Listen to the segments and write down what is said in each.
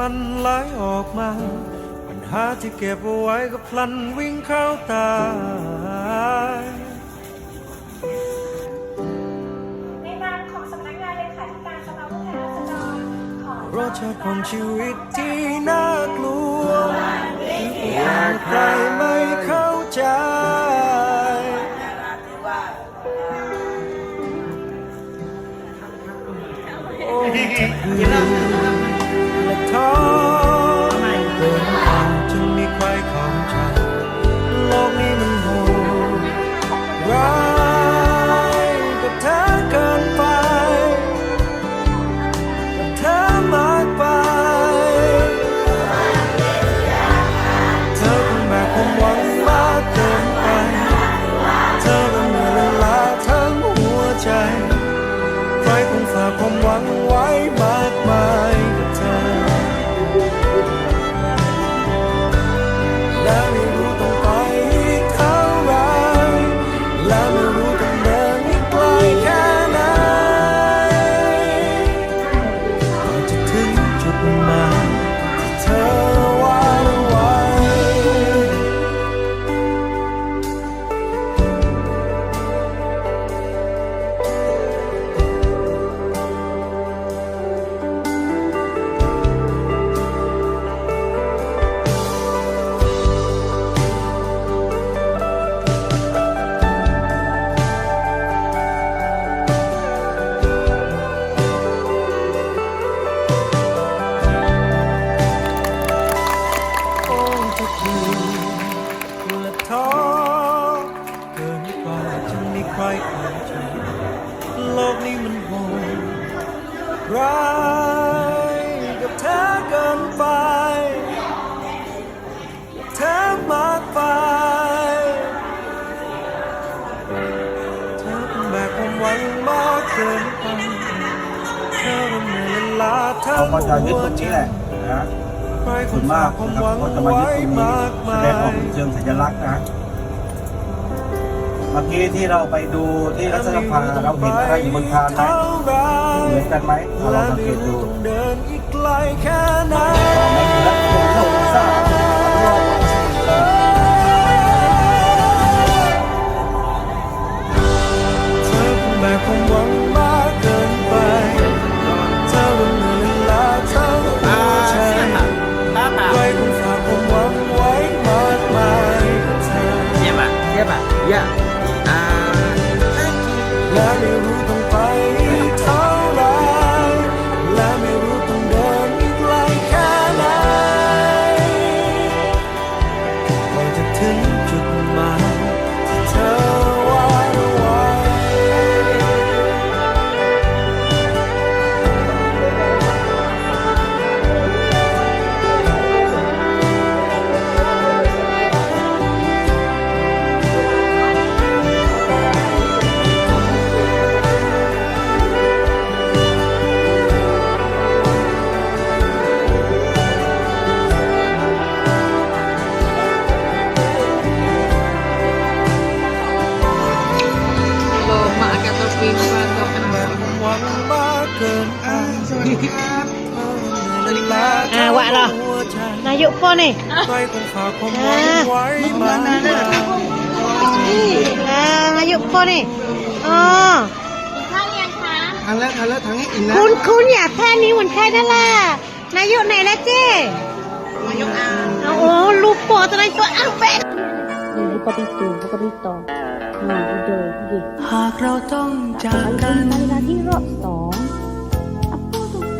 ลันไหลออกมา ปัญหาที่เก็บเอาไว้ก็พลันวิ่งเข้าตาในนามของสำนักงานเลขาธิการสภาผู้แทนราษฎรขอรสชาติของชีวิตที่น่ากลัวอยากใครไม่เข้าใจโอ้ เขาก็จะยึดหัวตรงใจนี้แหละนะใครคส่วนงมาฝากกความนะหวังก็จะมาไว้ยึดตรงนี้มากแสมาดงออยกเป็นเชิงสัญลักษณ์นะเมื่อกี้ที่เราไปดูที่รัฐสภาเราเห็นอะไรอยู่บนคานไหมเหมือนกันไหมเราลองสังเกตดูเดินอีกไกลแค่ไหนไม่เหมือนคนเข้าซ่ อ่าวะเหรอหัวใจนายกพ่อนี่ใครคงฝากความหวังไว้มากมายอ่านายกพ่อนี่อ๋อข้าวยังคะทางแล้วทางแล้วทางนี้อีกนะคุณคุณอย่าแพ้นี้เหมือนใครนั่นล่ะนายกไหนละเจ้นายกอาโอ้ลูกปอตัวไหนตัวอ้าวเป็น Ini papito, papito. Nah, udah, gih. หากเราต้องจากกัน Kali lagi rock song. Apa tuh?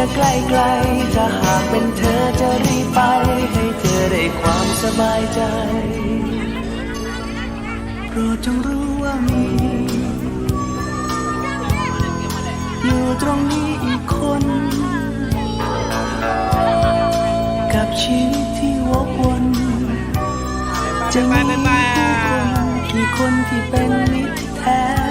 จะใกล้ไกลถ้าหากเป็นเธอจะรีบไป ให้เธอได้ความสบายใจ โปรดจงรู้ว่ามี อยู่ตรงนี้อีกคน กับชีวิตที่วกวนจะมีผู้คนกี่คนที่เป็นมิตรแท้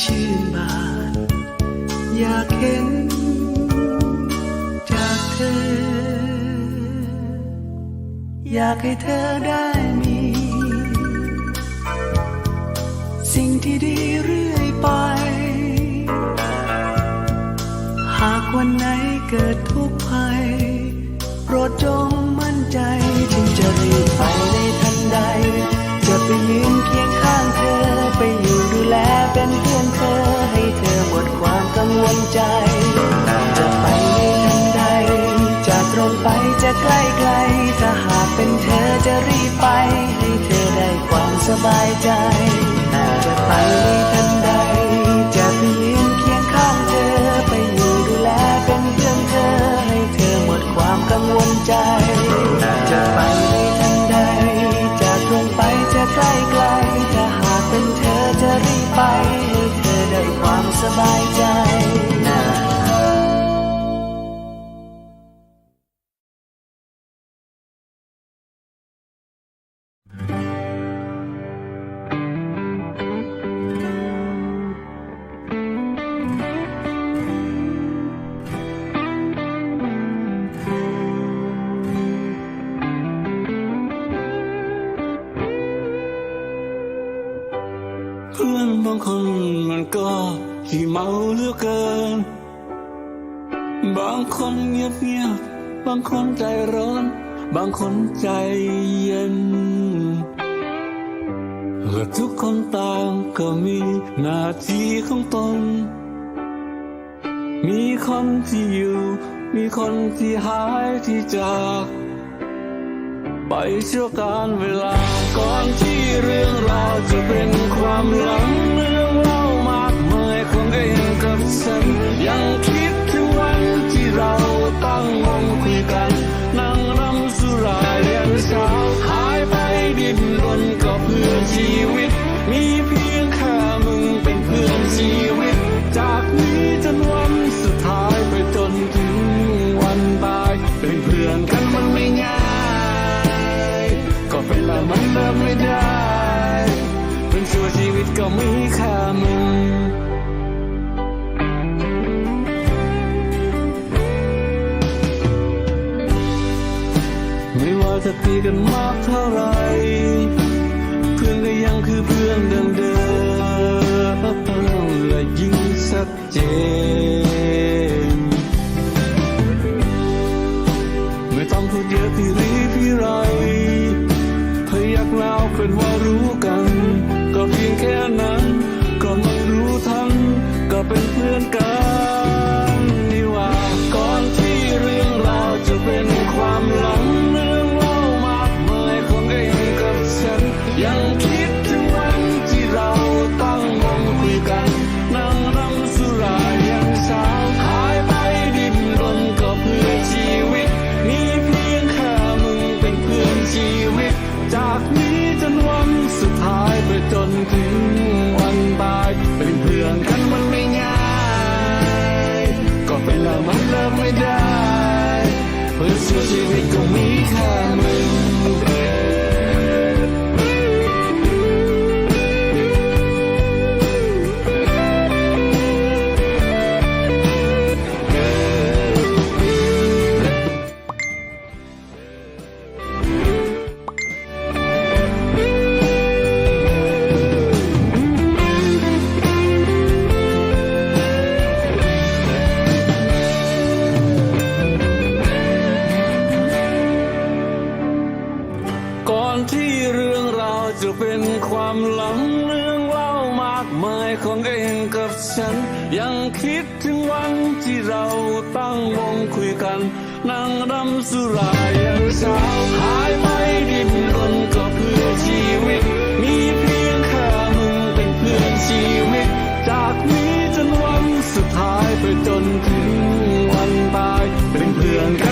ชื่นบาน อยากเห็นจากเธอ อยากให้เธอได้มี สิ่งที่ดีเรื่อยไป หากวันไหนเกิดทุกข์ภัย โปรดจงมั่นใจ ใกล้ไกลถ้าหากเป็นเธอจะรีบไป ให้เธอได้ความสบายใจจะไปทันใด จะไปยืนเคียงข้างเธอ ไปอยู่ดูแลเป็นเพื่อนเธอ ให้เธอหมดความกังวลใจจะไปทัน อนบางคนมันก็ขี้เมาเหลือเกิน บางคนเงียบเงียบบางคนใจร้อน บางคนใจเย็นและทุกคนต่างก็มีหน้าที่ของตน มีคนที่อยู่ มีคนที่หายที่จาก ไปชั่วการเวลา ก่อนที่เรื่องราวจะเป็นความหลังเรื่องเล่ามากมายของเองกับฉันยังคิดถึงวันที่เราตั้งวงคุยกัน นั่งรำสุรายันเช้าหายไปดิ้นรนก็เพื่อชีวิต มีเพียงแค่มึงเป็นเพื่อนชีวิต จากนี้ มันเลิกไม่ได้เป็นชั่วชีวิตก็มีค่ามึงไม่ว่าจะตีกันมากเท่าไรเพื่อนก็ยังคือเพื่อนเดิมๆและยิ่งชัดเจน ที่เรื่องราวจะเป็นความหลังเรื่องเล่ามากมายของเองกับฉัน ยังคิดถึงวันที่เราตั้งวงคุยกัน นั่งรำสุรายันเช้าหายไม่ดิ้นรนก็เพื่อชีวิต มีเพียงแค่มึงเป็นเพื่อนชีวิต จากนี้จนวันสุดท้ายไปจนถึงวันตายเป็นเพื่อนกัน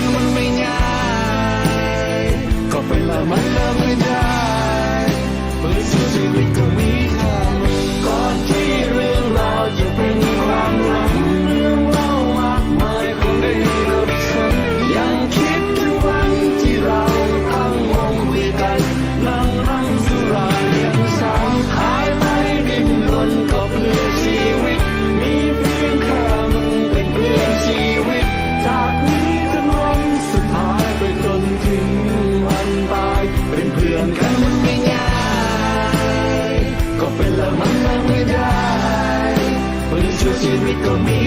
ก็เ